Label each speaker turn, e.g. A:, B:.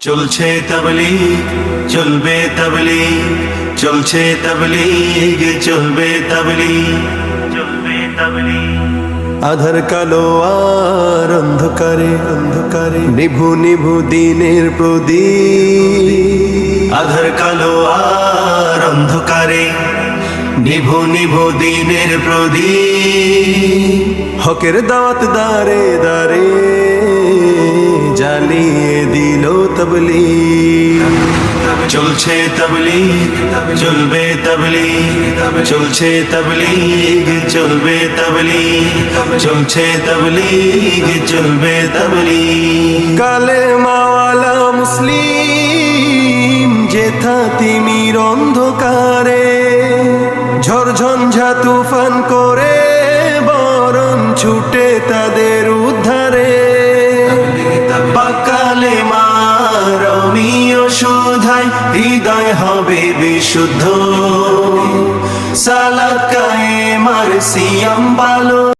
A: চলছে তবলিগ, চলবে তবলিগ, চলছে তবলিগ, চলবে তবলিগ চলবে তবলিগ।
B: আধার কালো আর অন্ধকারে অন্ধকারে, নিভু নিভু দিনের প্রদীপ।
A: আধার কালো আর অন্ধকারে নিভু নিভু দিনের প্রদীপ।
B: হকের দাওয়াত দারে দারে জ্বালিয়ে দিল তবলি
A: চলছে তবলিগ, চলবে তবলিগ, চলছে তবলিগ, চলবে তবলিগ, চলছে তবলিগ, চলবে তবলিগ।
B: কালে মাওয়ালা মুসলিম, যেথা তিমির অন্ধকারে ঝড়ঝঞ্ঝা তুফান করে, বরণ ছুটে তাদের উদ্ধারে।
A: পাকালে মারমীয় সুধায় হৃদয় হবে বিশুদ্ধ। সালাকায় কায়ে মার সিয়াম পালো